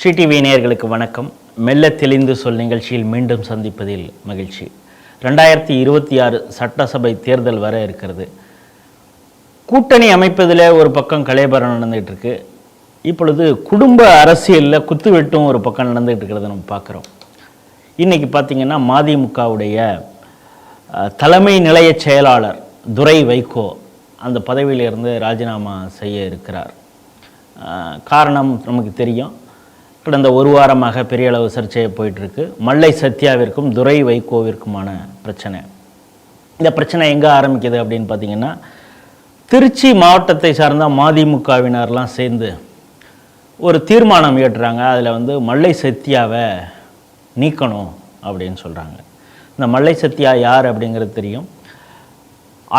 Sri TV நேயர்களுக்கு வணக்கம். மெல்ல தெளிந்து சொல் நிகழ்ச்சியில் மீண்டும் சந்திப்பதில் மகிழ்ச்சி. ரெண்டாயிரத்தி இருபத்தி ஆறு சட்டசபை தேர்தல் வர இருக்கிறது. கூட்டணி அமைப்பதில் ஒரு பக்கம் கலைபரம் நடந்துகிட்டு இருக்கு இப்பொழுது குடும்ப அரசியலில் குத்துவெட்டும் ஒரு பக்கம் நடந்துகிட்டு இருக்கிறத நம்ம பார்க்குறோம். இன்றைக்கி பார்த்தீங்கன்னா மதிமுகவுடைய தலைமை நிலைய செயலாளர் துரை வைகோ அந்த பதவியிலிருந்து ராஜினாமா செய்ய இருக்கிறார். காரணம் நமக்கு தெரியும். கடந்த ஒரு வாரமாக பெரிய அளவு சர்ச்சையாக போயிட்டுருக்கு. மல்லை சத்யாவிற்கும் துரை வைகோவிற்குமான பிரச்சனை. இந்த பிரச்சனை எங்கே ஆரம்பிக்குது அப்படின்னு பார்த்தீங்கன்னா திருச்சி மாவட்டத்தை சார்ந்த மதிமுகவினர்லாம் சேர்ந்து ஒரு தீர்மானம் இயற்றுறாங்க. அதில் வந்து மல்லை சத்யாவை நீக்கணும் அப்படின்னு சொல்கிறாங்க இந்த மல்லை சத்யா யார் அப்படிங்கிறது தெரியும்.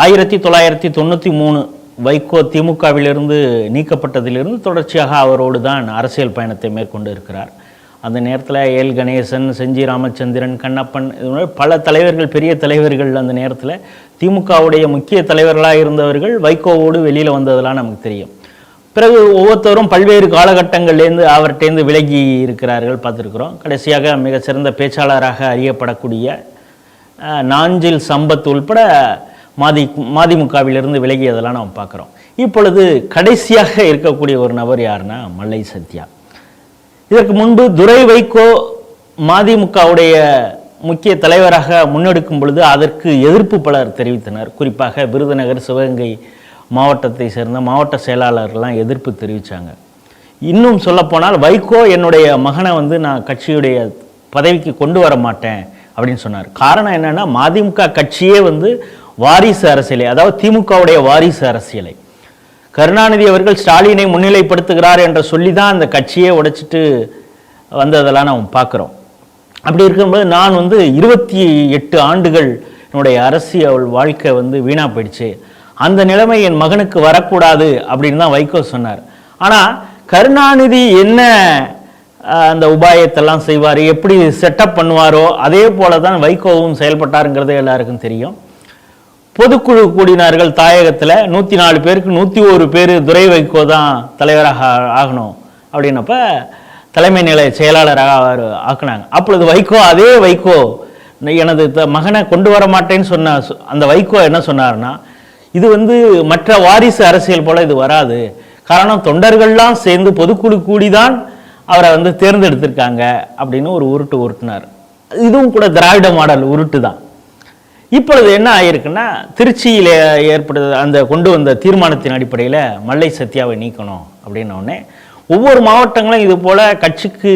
ஆயிரத்தி தொள்ளாயிரத்தி தொண்ணூற்றி மூணு வைகோ திமுகவிலிருந்து நீக்கப்பட்டதிலிருந்து தொடர்ச்சியாக அவரோடு தான் அரசியல் பயணத்தை மேற்கொண்டு இருக்கிறார் அந்த நேரத்தில் எல் கணேசன் செஞ்சி ராமச்சந்திரன் கண்ணப்பன் இது மாதிரி பல தலைவர்கள் பெரிய தலைவர்கள் அந்த நேரத்தில் திமுகவுடைய முக்கிய தலைவர்களாக இருந்தவர்கள் வைகோவோடு வெளியில் வந்ததெல்லாம் நமக்கு தெரியும். பிறகு ஒவ்வொருத்தரும் பல்வேறு காலகட்டங்கள்லேருந்து அவர்கிட்டேருந்து விலகி இருக்கிறார்கள் பார்த்துருக்குறோம். கடைசியாக மிகச்சிறந்த பேச்சாளராக அறியப்படக்கூடிய நாஞ்சில் சம்பத் உள்பட மாதி மதிமுகவிலிருந்து விலகியதெல்லாம் நாம் பார்க்குறோம். இப்பொழுது கடைசியாக இருக்கக்கூடிய ஒரு நபர் யாருன்னா மல்லை சத்யா. இதற்கு முன்பு துரை வைகோ மதிமுகவுடைய முக்கிய தலைவராக முன்னெடுக்கும் பொழுது அதற்கு எதிர்ப்பு பலர் தெரிவித்தனர். குறிப்பாக விருதுநகர் சிவகங்கை மாவட்டத்தை சேர்ந்த மாவட்ட செயலாளர்லாம் எதிர்ப்பு தெரிவித்தாங்க இன்னும் சொல்லப்போனால் வைகோ என்னுடைய மகனை வந்து நான் கட்சியுடைய பதவிக்கு கொண்டு வர மாட்டேன் அப்படின்னு சொன்னார். காரணம் என்னென்னா மதிமுக கட்சியே வந்து வாரிசு அரசியலை அதாவது திமுகவுடைய வாரிசு அரசியலை. கருணாநிதி அவர்கள் ஸ்டாலினை முன்னிலைப்படுத்துகிறார் என்ற சொல்லி தான் அந்த கட்சியை உடைச்சிட்டு வந்ததெல்லாம் நாம் பார்க்குறோம். அப்படி இருக்கும்போது நான் வந்து இருபத்தி எட்டு ஆண்டுகள் என்னுடைய அரசியல் வாழ்க்கை வந்து வீணாக போயிடுச்சு. அந்த நிலைமை என் மகனுக்கு வரக்கூடாது அப்படின்னு தான் வைகோ சொன்னார். ஆனால் கருணாநிதி என்ன அந்த உபாயத்தெல்லாம் செய்வார் எப்படி செட்டப் பண்ணுவாரோ அதே போல தான் வைகோவும் செயல்பட்டாருங்கிறது எல்லாருக்கும் தெரியும். பொதுக்குழு கூடினார்கள் தாயகத்தில் நூற்றி நாலு பேருக்கு நூற்றி ஒரு பேர் துரை வைகோ தான் தலைவராக ஆகணும் அப்படின்னப்ப தலைமை நிலைய செயலாளராக அவர் ஆக்குனாங்க. அப்பொழுது வைகோ அதே வைகோ எனது த- மகனை கொண்டு வர மாட்டேன்னு சொன்ன அந்த வைகோ என்ன சொன்னார்னா இது வந்து மற்ற வாரிசு அரசியல் போல் இது வராது. காரணம் தொண்டர்கள்லாம் சேர்ந்து பொதுக்குழு கூடி தான் அவரை வந்து தேர்ந்தெடுத்திருக்காங்க அப்படின்னு ஒரு உருட்டு உருட்டினார். இதுவும் கூட திராவிட மாடல் உருட்டு தான். இப்பொழுது என்ன ஆயிருக்குன்னா திருச்சியில் ஏற்படுது அந்த கொண்டு வந்த தீர்மானத்தின் அடிப்படையில் மல்லை சத்யாவை நீக்கணும் அப்படின்ன ஒவ்வொரு மாவட்டங்களும் இது போல் கட்சிக்கு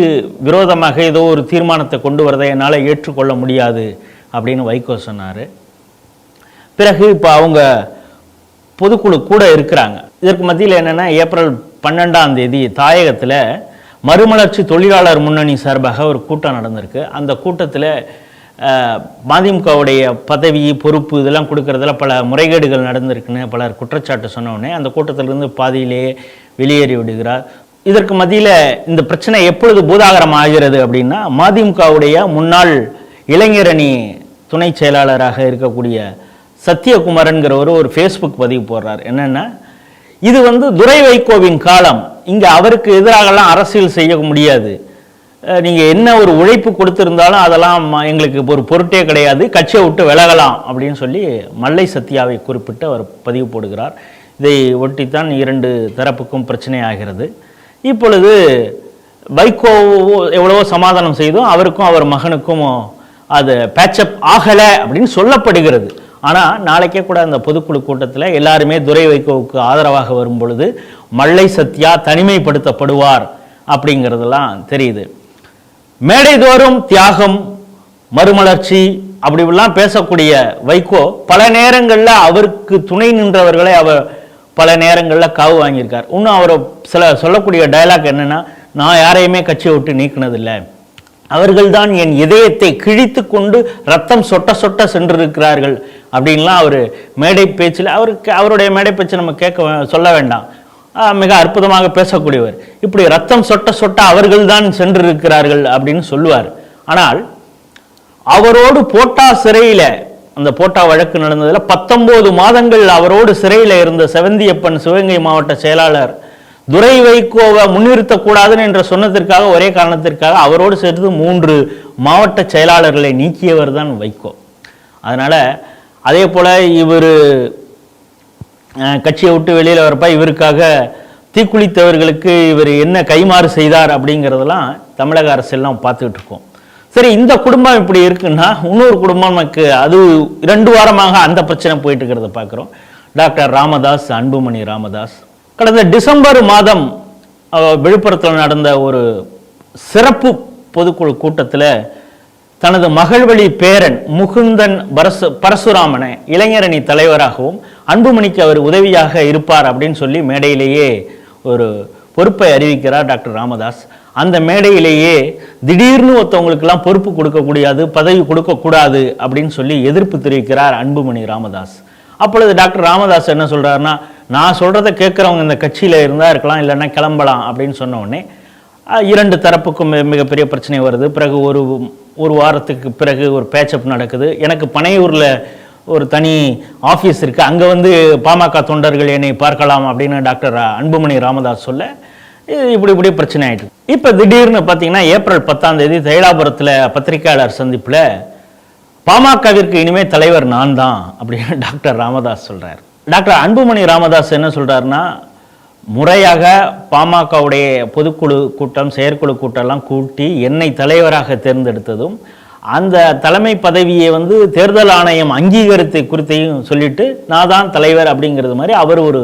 விரோதமாக ஏதோ ஒரு தீர்மானத்தை கொண்டு வரதை என்னால் ஏற்றுக்கொள்ள முடியாது அப்படின்னு வைகோ சொன்னார். பிறகு இப்போ அவங்க பொதுக்குழு கூட இருக்கிறாங்க. இதற்கு மத்தியில் என்னென்னா ஏப்ரல் பன்னெண்டாம் தேதி தாயகத்தில் மறுமலர்ச்சி தொழிலாளர் முன்னணி சார்பாக ஒரு கூட்டம் நடந்திருக்கு. அந்த கூட்டத்தில் மதிமுகவுடைய பதவி பொறுப்பு இதெல்லாம் கொடுக்கறதுல பல முறைகேடுகள் நடந்திருக்குன்னு பலர் குற்றச்சாட்டு சொன்னோடனே அந்த கூட்டத்திலிருந்து பாதியிலேயே வெளியேறி விடுகிறார். இதற்கு மத்தியில் இந்த பிரச்சனை எப்பொழுது பூதாகரம் ஆகிறது அப்படின்னா மதிமுகவுடைய முன்னாள் இளைஞரணி துணை செயலாளராக இருக்கக்கூடிய சத்யகுமரன்கிறவர் ஒரு ஃபேஸ்புக் பதிவு போடுறார். என்னென்னா இது வந்து துரை வைகோவின் காலம். இங்கே அவருக்கு எதிராகலாம் அரசியல் செய்ய முடியாது. நீங்கள் என்ன ஒரு உழைப்பு கொடுத்துருந்தாலும் அதெல்லாம் ம- எங்களுக்கு ஒரு பொருட்டே கிடையாது. கட்சியை விட்டு விலகலாம் அப்படின்னு சொல்லி மல்லை சத்யாவை குறிப்பிட்டு அவர் பதிவு போடுகிறார். இதை ஒட்டித்தான் இரண்டு தரப்புக்கும் பிரச்சனை ஆகிறது. இப்பொழுது வைகோ எவ்வளவோ சமாதானம் செய்தோம் அவருக்கும் அவர் மகனுக்கும் அது பேச்சப் ஆகலை அப்படின்னு சொல்லப்படுகிறது. ஆனால் நாளைக்கே கூட அந்த பொதுக்குழு கூட்டத்தில் எல்லாருமே துரை வைகோவுக்கு ஆதரவாக வரும் பொழுது மல்லை சத்யா தனிமைப்படுத்தப்படுவார் அப்படிங்கிறதெல்லாம் தெரியுது. மேடைதோறும் தியாகம் மறுமலர்ச்சி அப்படி இப்படிலாம் பேசக்கூடிய வைகோ பல நேரங்களில் அவருக்கு துணை நின்றவர்களை அவர் பல நேரங்களில் காவு வாங்கியிருக்கார். இன்னும் அவர் சில சொல்லக்கூடிய டயலாக் என்னன்னா நான் யாரையுமே கட்சியை விட்டு நீக்கினதில்லை. அவர்கள்தான் என் இதயத்தை கிழித்து கொண்டு ரத்தம் சொட்ட சொட்ட சென்றிருக்கிறார்கள் அப்படின்லாம் அவர் மேடை பேச்சில் அவருக்கு அவருடைய மேடை பேச்சு நம்ம கேட்க வே- சொல்ல வேண்டாம். மிக அற்புதமாக பேசக்கூடியவர். இப்படி ரத்தம் சொட்ட சொட்ட அவர்கள்தான் சென்றிருக்கிறார்கள் அப்படின்னு சொல்லுவார். ஆனால் அவரோடு போட்டா சிறையில் அந்த போட்டா வழக்கு நடந்ததில் பத்தொம்போது மாதங்கள் அவரோடு சிறையில் இருந்த செவந்தியப்பன் சிவகங்கை மாவட்ட செயலாளர் துரை வைகோவை முன்னிறுத்தக்கூடாதுன்னு என்ற சொன்னதற்காக ஒரே காரணத்திற்காக அவரோடு சேர்த்து மூன்று மாவட்ட செயலாளர்களை நீக்கியவர் தான் வைகோ. அதனால் அதே போல் இவர் கட்சியை விட்டு வெளியில் வரப்ப இவருக்காக தீக்குளித்தவர்களுக்கு இவர் என்ன கைமாறு செய்தார் அப்படிங்கிறதெல்லாம் தமிழக அரசெல்லாம் பார்த்துக்கிட்டு இருக்கோம். சரி இந்த குடும்பம் இப்படி இருக்குன்னா இன்னொரு குடும்பம் நமக்கு அது ரெண்டு வாரமாக அந்த பிரச்சனை போயிட்டு இருக்கிறத பார்க்குறோம். டாக்டர் ராமதாஸ் அன்புமணி ராமதாஸ். கடந்த டிசம்பர் மாதம் விழுப்புரத்தில் நடந்த ஒரு சிறப்பு பொதுக்குழு கூட்டத்தில் தனது மகள்வழி பேரன் முகுந்தன் பரசு பரசுராமனை இளைஞரணி தலைவராகவும் அன்புமணிக்கு அவர் உதவியாக இருப்பார் அப்படின்னு சொல்லி மேடையிலேயே ஒரு பொறுப்பை அறிவிக்கிறார் டாக்டர் ராமதாஸ். அந்த மேடையிலேயே திடீர்னு ஒருத்தவங்களுக்கெல்லாம் பொறுப்பு கொடுக்கக்கூடாது பதவி கொடுக்கக்கூடாது அப்படின்னு சொல்லி எதிர்ப்பு தெரிவிக்கிறார் அன்புமணி ராமதாஸ். அப்பொழுது டாக்டர் ராமதாஸ் என்ன சொல்கிறாருன்னா நான் சொல்கிறத கேட்குறவங்க இந்த கட்சியில் இருந்தால் இருக்கலாம் இல்லைன்னா கிளம்பலாம் அப்படின்னு சொன்ன உடனே இரண்டு தரப்புக்கும் மிக- மிகப்பெரிய பிரச்சனை வருது. பிறகு ஒரு ஒரு வாரத்துக்கு பிறகு ஒரு பேச்சப் நடக்குது. எனக்கு பனையூரில் ஒரு தனி ஆஃபீஸ் இருக்குது அங்கே வந்து பாமக தொண்டர்கள் என்னை பார்க்கலாம் அப்படின்னு டாக்டர் அன்புமணி ராமதாஸ் சொல்ல இது இப்படி இப்படி பிரச்சனை ஆயிட்டு. இப்போ திடீர்னு பார்த்தீங்கன்னா ஏப்ரல் பத்தாம் தேதி தைலாபுரத்தில் பத்திரிகையாளர் சந்திப்பில் பாமகவிற்கு இனிமேல் தலைவர் நான் தான் அப்படின்னு டாக்டர் ராமதாஸ் சொல்கிறார் டாக்டர் அன்புமணி ராமதாஸ் என்ன சொல்கிறாருன்னா முறையாக பாமகவுடைய பொதுக்குழு கூட்டம் செயற்குழு கூட்டம்லாம் கூட்டி என்னை தலைவராக தேர்ந்தெடுத்ததும் அந்த தலைமை பதவியை வந்து தேர்தல் ஆணையம் அங்கீகரித்து குறித்தையும் சொல்லிட்டு நான் தான் தலைவர் அப்படிங்கிறது மாதிரி அவர் ஒரு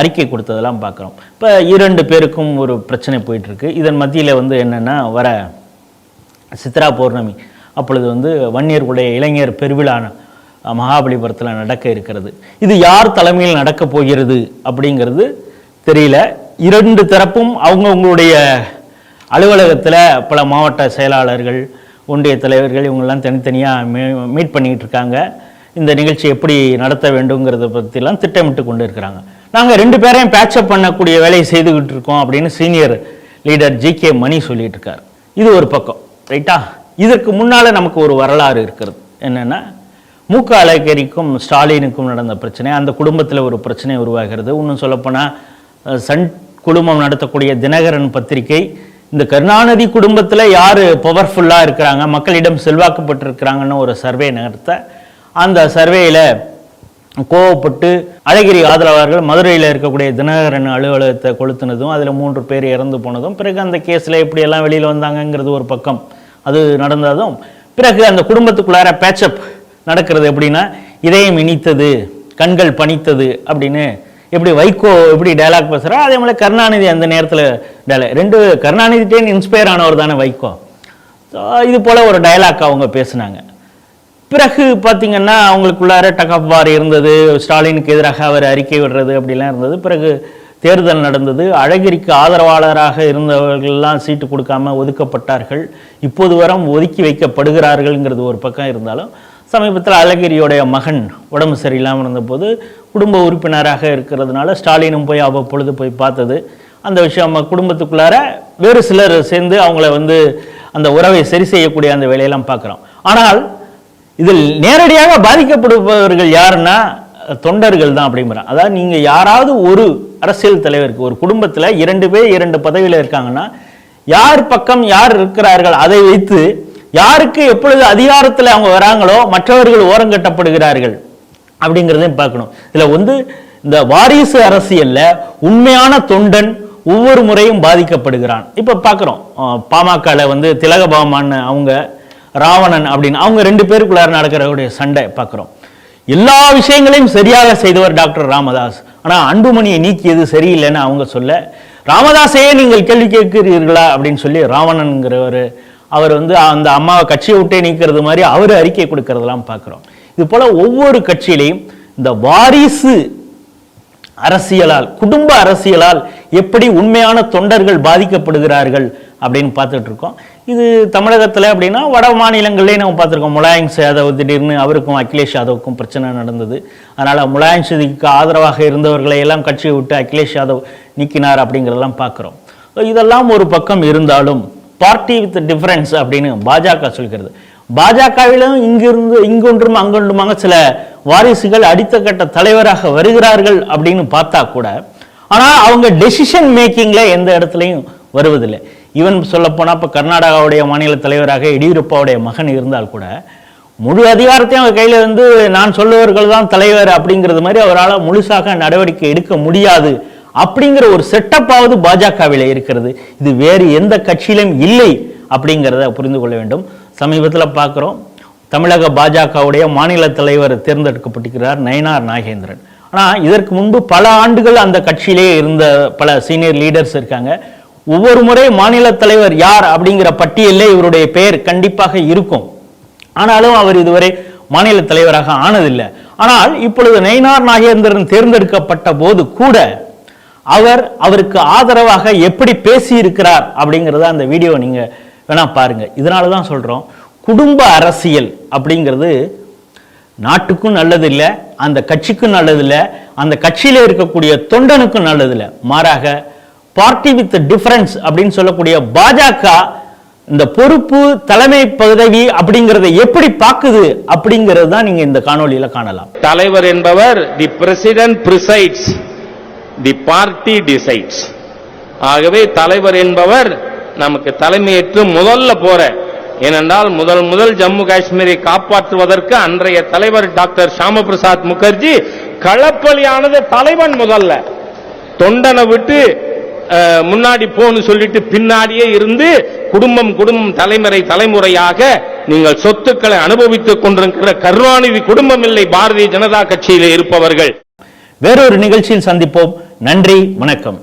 அறிக்கை கொடுத்ததெல்லாம் பார்க்குறோம். இப்போ இரண்டு பேருக்கும் ஒரு பிரச்சனை போயிட்டுருக்கு. இதன் மத்தியில் வந்து என்னென்னா வர சித்ரா பௌர்ணமி அப்பொழுது வந்து வன்னியர்களுடைய இளைஞர் பெருவிழான மகாபலிபுரத்தில் நடக்க இருக்கிறது. இது யார் தலைமையில் நடக்க போகிறது அப்படிங்கிறது தெரியல. இரண்டு தரப்பும் அவங்கவுங்களுடைய அலுவலகத்தில் பல மாவட்ட செயலாளர்கள் ஒன்றிய தலைவர்கள் இவங்கெல்லாம் தனித்தனியாக மீ மீட் பண்ணிக்கிட்டு இருக்காங்க இந்த நிகழ்ச்சி எப்படி நடத்த வேண்டுங்கிறத பற்றிலாம் திட்டமிட்டு கொண்டு இருக்கிறாங்க. நாங்கள் ரெண்டு பேரையும் பேட்சப் பண்ணக்கூடிய வேலையை செய்துக்கிட்டு இருக்கோம் அப்படின்னு senior leader G K Mani சொல்லிட்டு இருக்கார் இது ஒரு பக்கம் ரைட்டா இதற்கு முன்னால் நமக்கு ஒரு வரலாறு இருக்கிறது. என்னென்னா மூக்க அழகிரிக்கும் ஸ்டாலினுக்கும் நடந்த பிரச்சனை அந்த குடும்பத்தில் ஒரு பிரச்சனை உருவாகிறது. இன்னும் சொல்லப்போனால் சன் குழுமம் நடத்தக்கூடிய தினகரன் பத்திரிகை. இந்த கருணாநிதி குடும்பத்தில் யார் பவர்ஃபுல்லாக இருக்கிறாங்க? மக்களிடம் செல்வாக்கப்பட்டிருக்கிறாங்கன்னு ஒரு சர்வே நடத்த அந்த சர்வேயில் கோவப்பட்டு அழகிரி ஆதரவாளர்கள் மதுரையில் இருக்கக்கூடிய தினகரன் அலுவலகத்தை கொளுத்துனதும் அதில் மூன்று பேர் இறந்து போனதும் பிறகு அந்த கேஸில் எப்படியெல்லாம் வெளியில் வந்தாங்கங்கிறது ஒரு பக்கம் அது நடந்ததும் பிறகு அந்த குடும்பத்துக்குள்ளார பேச்சப் நடக்கிறது எப்படின்னா இதயம் இனித்தது கண்கள் பணித்தது அப்படின்னு எப்படி வைகோ எப்படி டயலாக் பேசுகிறா அதே மாதிரி கருணாநிதி அந்த நேரத்தில் டைலாக் ரெண்டு கருணாநிதிட்டேன்னு இன்ஸ்பயர் ஆனவர் தானே வைகோ. ஸோ இது போல் ஒரு டயலாக் அவங்க பேசுனாங்க. பிறகு பார்த்தீங்கன்னா அவங்களுக்குள்ளார டகப் வார் இருந்தது. ஸ்டாலினுக்கு எதிராக அவர் அறிக்கை விடுறது அப்படிலாம் இருந்தது. பிறகு தேர்தல் நடந்தது. அழகிரிக்கு ஆதரவாளராக இருந்தவர்கள்லாம் சீட்டு கொடுக்காம ஒதுக்கப்பட்டார்கள். இப்போது வரம் ஒதுக்கி வைக்கப்படுகிறார்கள்ங்கிறது ஒரு பக்கம் இருந்தாலும் சமீபத்தில் அழகிரியோடைய மகன் உடம்பு சரியில்லாமல் இருந்தபோது குடும்ப உறுப்பினராக இருக்கிறதுனால ஸ்டாலினும் போய் அவ்வப்பொழுது போய் பார்த்தது. அந்த விஷயம் நம்ம குடும்பத்துக்குள்ளார வேறு சிலர் சேர்ந்து அவங்கள வந்து அந்த உறவை சரி செய்யக்கூடிய அந்த வேலையெல்லாம் பார்க்குறோம். ஆனால் இதில் நேரடியாக பாதிக்கப்படுபவர்கள் யாருன்னா தொண்டர்கள் தான் அப்படிங்கிறான். அதாவது நீங்கள் யாராவது ஒரு அரசியல் தலைவருக்கு ஒரு குடும்பத்தில் இரண்டு பேர் இரண்டு பதவியில் இருக்காங்கன்னா யார் பக்கம் யார் இருக்கிறார்கள் அதை வைத்து யாருக்கு எப்பொழுது அதிகாரத்தில் அவங்க வராங்களோ மற்றவர்கள் ஓரங்கட்டப்படுகிறார்கள் அப்படிங்கிறதையும் பார்க்கணும். இதில் வந்து இந்த வாரிசு அரசியலில் உண்மையான தொண்டன் ஒவ்வொரு முறையும் பாதிக்கப்படுகிறான். இப்போ பார்க்குறோம் பாமகவில் வந்து திலகபாமான்னு அவங்க ராவணன் அப்படின்னு அவங்க ரெண்டு பேருக்குள்ளார நடக்கிறவருடைய சண்டை பார்க்குறோம் எல்லா விஷயங்களையும் சரியாக செய்தவர் டாக்டர் ராமதாஸ். ஆனால் அன்புமணியை நீக்கியது சரியில்லைன்னு அவங்க சொல்ல ராமதாஸையே நீங்கள் கேள்வி கேட்கிறீர்களா? அப்படின்னு சொல்லி ராவணன்கிறவர் அவர் வந்து அந்த அம்மாவை கட்சியை விட்டே நீக்கிறது மாதிரி அவர் அறிக்கை கொடுக்கறதெல்லாம் பார்க்குறோம் இது போல ஒவ்வொரு கட்சியிலையும் இந்த வாரிசு அரசியலால் குடும்ப அரசியலால் எப்படி உண்மையான தொண்டர்கள் பாதிக்கப்படுகிறார்கள் அப்படின்னு பார்த்துட்டு இருக்கோம். இது தமிழகத்தில் அப்படின்னா வட மாநிலங்கள்லேயே நம்ம பார்த்துருக்கோம். முலாயம் யாதவ் திடீர்னு அவருக்கும் அகிலேஷ் யாதவுக்கும் பிரச்சனை நடந்தது. அதனால் முலாயம் சிதிக்கு ஆதரவாக இருந்தவர்களை எல்லாம் கட்சியை விட்டு அகிலேஷ் யாதவ் நீக்கினார் அப்படிங்கிறதெல்லாம் பார்க்குறோம். இதெல்லாம் ஒரு பக்கம் இருந்தாலும் பார்ட்டி வித் டிஃப்ரென்ஸ் அப்படின்னு பாஜக சொல்கிறது. பாஜகவிலும் இங்கிருந்து இங்கொன்றும் அங்கொன்றுமாக சில வாரிசுகள் அடுத்த கட்ட தலைவராக வருகிறார்கள் அப்படின்னு பார்த்தா கூட ஆனால் அவங்க டெசிஷன் மேக்கிங்ல எந்த இடத்துலையும் வருவதில்லை. ஈவன் சொல்லப்போனால் இப்போ கர்நாடகாவுடைய மாநில தலைவராக எடியூரப்பாவுடைய மகன் இருந்தால் கூட முழு அதிகாரத்தையும் அவர் கையில் வந்து நான் சொல்லுவர்கள் தான் தலைவர் அப்படிங்கிறது மாதிரி அவரால் முழுசாக நடவடிக்கை எடுக்க முடியாது அப்படிங்கிற ஒரு செட்டப்பாவது பாஜகவில் இருக்கிறது. இது வேறு எந்த கட்சியிலும் இல்லை அப்படிங்கிறத புரிந்து கொள்ள வேண்டும். சமீபத்தில் பார்க்குறோம் தமிழக பாஜகவுடைய மாநில தலைவர் தேர்ந்தெடுக்கப்பட்டிருக்கிறார் நயனார் நாகேந்திரன். ஆனால் இதற்கு முன்பு பல ஆண்டுகள் அந்த கட்சியிலே இருந்த பல சீனியர் லீடர்ஸ் இருக்காங்க. ஒவ்வொரு முறை மாநில தலைவர் யார் அப்படிங்கிற பட்டியலில் இவருடைய பெயர் கண்டிப்பாக இருக்கும். ஆனாலும் அவர் இதுவரை மாநில தலைவராக ஆனதில்லை. ஆனால் இப்பொழுது நயினார் நாகேந்திரன் தேர்ந்தெடுக்கப்பட்ட போது கூட அவர் அவருக்கு ஆதரவாக எப்படி பேசியிருக்கிறார் அப்படிங்கிறத அந்த வீடியோ நீங்கள் வேணா பாருங்கள் இதனால தான் சொல்கிறோம் குடும்ப அரசியல் அப்படிங்கிறது நாட்டுக்கும் நல்லதில்லை அந்த கட்சிக்கும் நல்லதில்லை அந்த கட்சியில் இருக்கக்கூடிய தொண்டனுக்கும் நல்லதில்லை. மாறாக பார்ட்டி வித் டிஃபரன்ஸ் அப்படின்னு சொல்லக்கூடிய பாஜக இந்த பொறுப்பு தலைமை பதவி அப்படிங்கிறத எப்படி பாக்குது அப்படிங்கிறது தான் நீங்க இந்த காணொலியில் காணலாம். தலைவர் என்பவர் the president presides the party decides ஆகவே தலைவர் என்பவர் நமக்கு தலைமையேற்று முதல்ல போற. ஏனென்றால் முதல் முதல் ஜம்மு காஷ்மீரை காப்பாற்றுவதற்கு அன்றைய தலைவர் டாக்டர் ஷாம பிரசாத் முகர்ஜி களப்பலியானது தலைவன் முதல்ல. தொண்டனை விட்டு முன்னாடி போன்னு சொல்லிட்டு பின்னாடியே இருந்து குடும்பம் குடும்பம் தலைமுறை தலைமுறையாக நீங்கள் சொத்துக்களை அனுபவித்துக் கொண்டிருக்கிற கருணாநிதி குடும்பம் இல்லை பாரதிய ஜனதா கட்சியில் இருப்பவர்கள். வேறொரு நிகழ்ச்சியில் சந்திப்போம். நன்றி வணக்கம்.